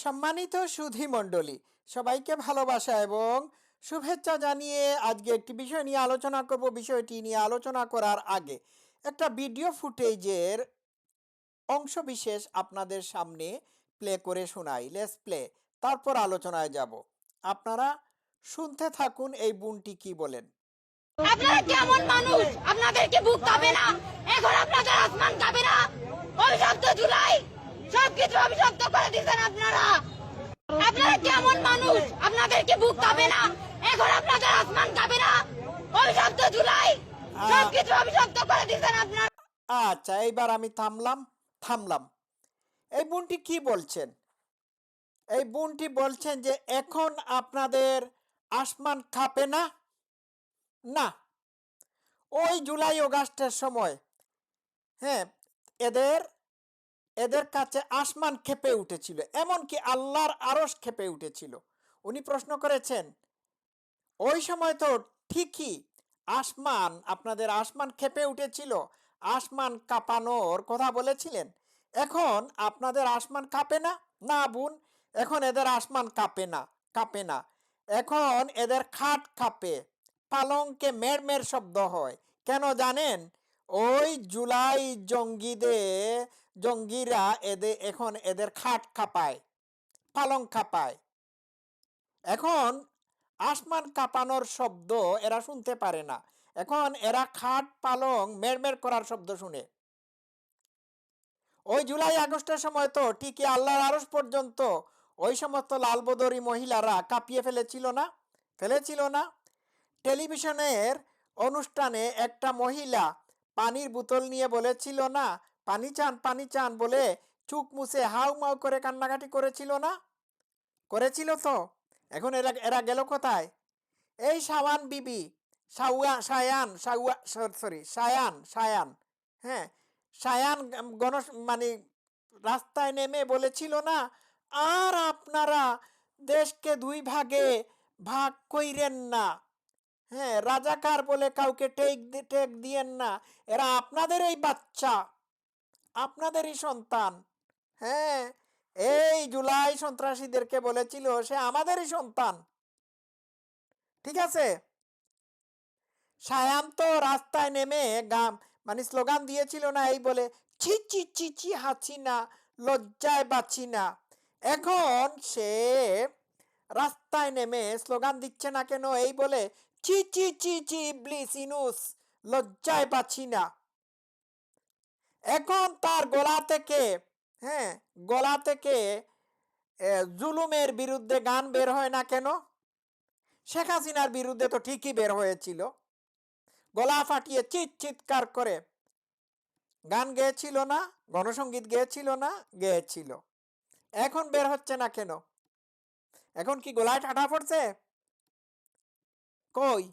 সম্মানিত সুধী মণ্ডলী, সবাইকে ভালোবাসা এবং শুভেচ্ছা জানিয়ে আজকে একটি বিষয় নিয়ে আলোচনা করব। বিষয়টি নিয়ে আলোচনা করার আগে একটা ভিডিও ফুটেজের অংশ বিশেষ আপনাদের সামনে প্লে করে শোনাই। লেস প্লে তারপর আলোচনায় যাব। আপনারা শুনতে থাকুন এই বোনটি কি বলেন। আপনারা কেমন মানুষ? আপনাদের কি বুক কাঁপে না? এখন আপনাদের আসমান কাঁপে না? অভিশপ্ত সবকিছু অভিশপ্ত করে দিচ্ছেন আপনারা কেমন মানুষ আপনাদের কি বুক কাঁপে না এখন আপনাদের আসমান কাঁপে না অভিশপ্ত জুলাই আচ্ছা এইবার আমি থামলাম থামলাম। এই বোনটি কি বলছেন? এই বোনটি বলছেন যে, এখন আপনাদের আসমান খাপে না? না। ওই জুলাই অগাস্টের সময় হ্যাঁ এদের এদের কাছে আসমান খেপে উঠেছিল, এমনকি আল্লাহর আরস খেপে উঠেছিল। উনি প্রশ্ন করেছেন, ওই সময় তো ঠিকই আসমান আপনাদের আসমান খেপে উঠেছিল, আসমান কাঁপানোর কথা বলেছিলেন। এখন আপনাদের আসমান কাঁপে না? না, বোন, এখন এদের আসমান কাঁপে না কাঁপে না। এখন এদের খাট কাঁপে পালংকে মের মের শব্দ হয়। কেন জানেন? ওই জুলাই জঙ্গিদের জঙ্গিরা এদের এখন এদের খাট কাঁপায়, পালং কাঁপায়। এখন আসমান কাঁপানোর শব্দ এরা শুনতে পারে না। এখন এরা খাট, পালং, মেরমের করার শব্দ শুনে। ওই জুলাই আগস্টের সময় তো ঠিকই আল্লাহর আরস পর্যন্ত ওই সমস্ত লালবদরি মহিলারা কাঁপিয়ে ফেলেছিল না? ফেলেছিল না? টেলিভিশনের অনুষ্ঠানে একটা মহিলা পানির বোতল নিয়ে বলেছিল না, পানি চান পানি চান বলে চুক মুছে হাউ মাউ করে কান্নাকাটি করেছিল না? করেছিল তো? এখন এরা এরা গেল কোথায়? এই সাওয়ান বিবি সাউয়া সায়ান সাউয়া সরি সায়ান সায়ান হ্যাঁ? সায়ান গণ মানে রাস্তায় নেমে বলেছিল না, আর আপনারা দেশকে দুই ভাগে ভাগ কইরেন না হ্যাঁ? রাজাকার বলে কাউকে টেক টেক দিয়েন না, এরা আপনাদেরই বাচ্চা, আপনাদেরই সন্তান হ্যাঁ? এই জুলাই সন্ত্রাসীদেরকে বলেছিল, সে আমাদেরই সন্তান। ঠিক আছে? সায়াম তো রাস্তায় নেমে গাম মানে স্লোগান দিয়েছিল না এই বলে, ছি চি চি চি হাসি না, লজ্জায় বাঁচি না। এখন সে রাস্তায় নেমে স্লোগান দিচ্ছে না কেন এই বলে চি চি চি চি ইবলিস ইনুস, লজ্জায় বাঁচি না। এখন তার গলা থেকে হ্যাঁ গলা থেকে জুলুমের বিরুদ্ধে গান বের হয় না কেন? শেখ হাসিনার বিরুদ্ধে তো ঠিকই বের হয়েছিল। গলা ফাটিয়ে চিৎ চিৎকার করে। গান গেয়েছিল না গণসঙ্গীত গেয়েছিল না, গেয়েছিল। এখন বের হচ্ছে না কেন? এখন কি গলায় ঠাটা পড়ছে? কই?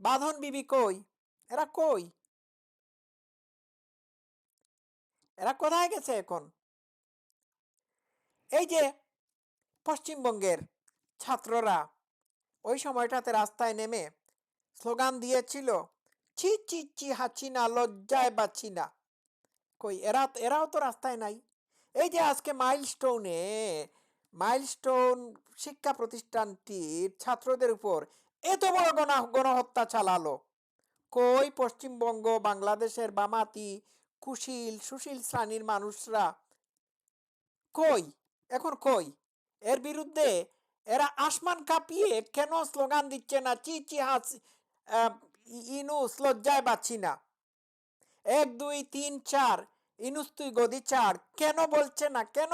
বাঁধন বিবি কই? এরা কই? এরা কোথায় গেছে এখন? এই যে পশ্চিমবঙ্গের ছাত্ররা ওই সময়টাতে রাস্তায় নেমে স্লোগান দিয়েছিল, ছি ছি ছি, হাঁচি না, লজ্জায় বাঁচি না। কই, এরা, এরাও তো রাস্তায় নাই। এই যে আজকে মাইলস্টোনে, মাইলস্টোন শিক্ষা প্রতিষ্ঠানটির ছাত্রদের উপর এত বড় গণ, গণহত্যা চালালো। কই পশ্চিমবঙ্গ, বাংলাদেশের বামাতি কুশীল, সুশীল শ্রেণির মানুষরা কই? এখন কই? এর বিরুদ্ধে এরা আসমান কাঁপিয়ে কেন স্লোগান দিচ্ছে না? চি চি, হাসি ইনুস লজ্জায় বাঁচি না। এক, দুই, তিন, চার, ইনুস তুই গদি চার কেন বলছে না? কেন?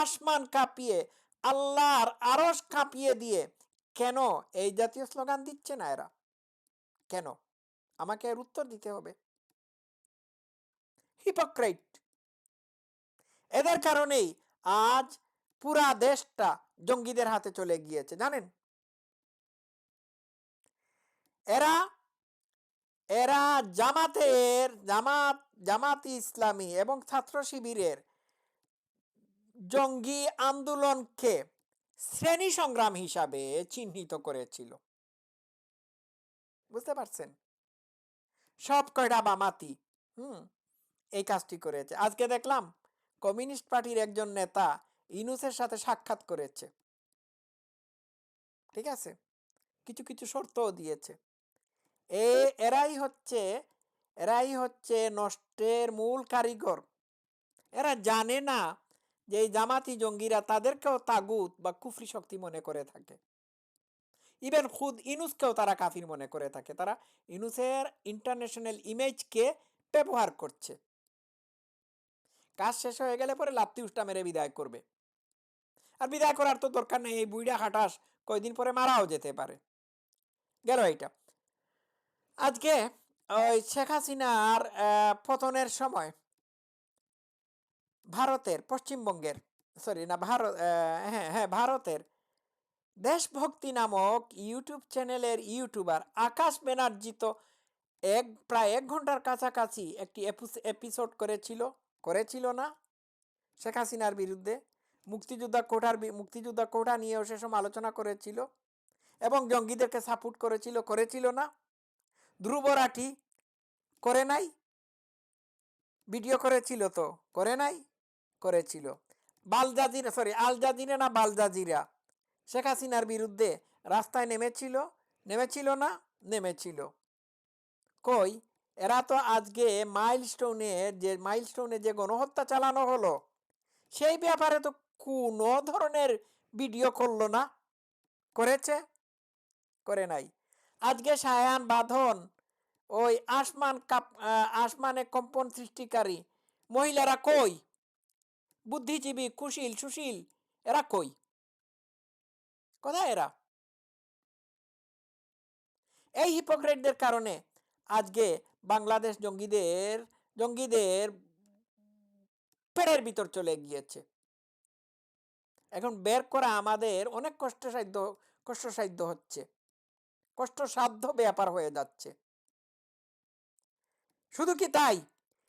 আসমান কাঁপিয়ে, আল্লাহর আরস কাঁপিয়ে দিয়ে কেন এই জাতীয় স্লোগান দিচ্ছে না এরা? কেন? আমাকে এর উত্তর দিতে হবে। হিপোক্রেট এদের কারণেই আজ পুরা দেশটা জঙ্গিদের হাতে চলে গিয়েছে, জানেন? এরা এরা জামাতের, জামাত, জামাতি ইসলামী এবং ছাত্র শিবিরের জঙ্গি আন্দোলনকে শ্রেণি সংগ্রাম হিসাবে চিহ্নিত করেছিল। বুঝতে পারছেন? সব কয়টা বামাতি হুম? এই কাজটি করেছে। আজকে দেখলাম কমিউনিস্ট পার্টির একজন নেতা ইনুসের সাথে সাক্ষাৎ করেছে। ঠিক আছে? কিছু কিছু শর্তও দিয়েছে। এ, এরাই হচ্ছে এরাই হচ্ছে নষ্টের মূল কারিগর। এরা জানে না যে এই জামাতি জঙ্গিরা তাদেরকেও তাগুত বা কুফরি শক্তি মনে করে থাকে। ইভেন খুদ ইনুসকেও তারা কাফির মনে করে থাকে। তারা ইনুসের ইন্টারন্যাশনাল ইমেজকে ব্যবহার করছে। কাজ শেষ হয়ে গেলে পরে লাপ্তি উষ্টা মেরে বিদায় করবে। আর বিদায় করার তো দরকার নেই, এই বুইড়া খাটাস কয়দিন পরে মারাও যেতে পারে। গেল এইটা। আজকে ওই শেখ হাসিনার পতনের সময় ভারতের পশ্চিমবঙ্গের সরি না ভারত হ্যাঁ হ্যাঁ ভারতের দেশভক্তি নামক ইউটিউব চ্যানেলের ইউটিউবার আকাশ ব্যানার্জি তো এক, প্রায় এক ঘণ্টার কাছাকাছি একটি এপিসোড করেছিল। করেছিল না শেখ হাসিনার বিরুদ্ধে। মুক্তিযোদ্ধা কোটার মুক্তিযোদ্ধা কোটা নিয়েও সে সময় আলোচনা করেছিল এবং জঙ্গিদেরকে সাপোর্ট করেছিল করেছিল না। ধ্রুব রাঠি করে নাই, ভিডিও করেছিল তো, করে নাই, করেছিল। বাল জাজিরা সরি আল জাজিরা না বাল জাজিরা? শেখ হাসিনার বিরুদ্ধে রাস্তায় নেমেছিল নেমেছিল না, নেমেছিল। কই? এরা তো আজকে মাইলস্টোনে যে মাইলস্টোনে যে গণহত্যা চালানো হলো, সেই ব্যাপারে তো কোনো ধরনের ভিডিও করল না? করেছে? করে নাই। আজকে সায়ান বাঁধন, ওই আসমান কাপ আসমানে কম্পন সৃষ্টিকারী মহিলারা কই? বুদ্ধিজীবী, কুশীল, সুশীল, এরা কই? কোথায় এরা? এই হিপোক্রেটদের কারণে আজকে বাংলাদেশ জঙ্গিদের জঙ্গিদের পেটের ভিতর চলে গিয়েছে। এখন বের করা আমাদের অনেক কষ্টসাধ্য কষ্টসাধ্য হচ্ছে। কষ্টসাধ্য ব্যাপার হয়ে যাচ্ছে। শুধু কি তাই?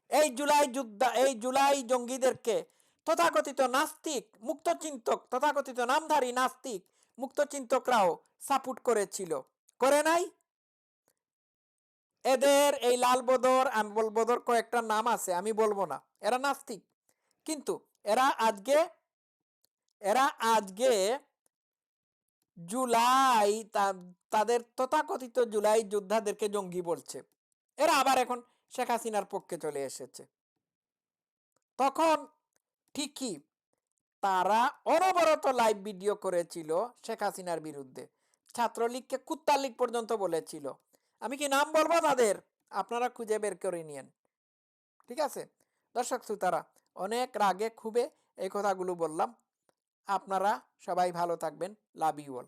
এই জুলাই যুদ্ধ, এই জুলাই জঙ্গিদেরকে তথাকথিত নাস্তিক, মুক্তচিন্তক, তথাকথিত নামধারী নাস্তিক, মুক্তচিন্তকরাও সাপোর্ট করেছিল। করে নাই? এদের এই লাল বদর, আমি বদর কয়েকটা নাম আছে, আমি বলব না। এরা নাস্তিক। কিন্তু এরা আজকে এরা আজকে জুলাই তাদের তথাকথিত জুলাই যোদ্ধাদেরকে জঙ্গি বলছে। এরা আবার এখন শেখ হাসিনার পক্ষে চলে এসেছে। তখন ঠিকই তারা অনবরত লাইভ ভিডিও করেছিল শেখ হাসিনার বিরুদ্ধে। ছাত্রলীগকে কুত্তার লীগ পর্যন্ত বলেছিল। আমি কি নাম বলব তাদের? আপনারা খুঁজে বের করে নিয়েন। ঠিক আছে? দর্শক শ্রোতারা, অনেক রাগে খুবে এই কথাগুলো বললাম। আপনারা সবাই ভালো থাকবেন। Love you all.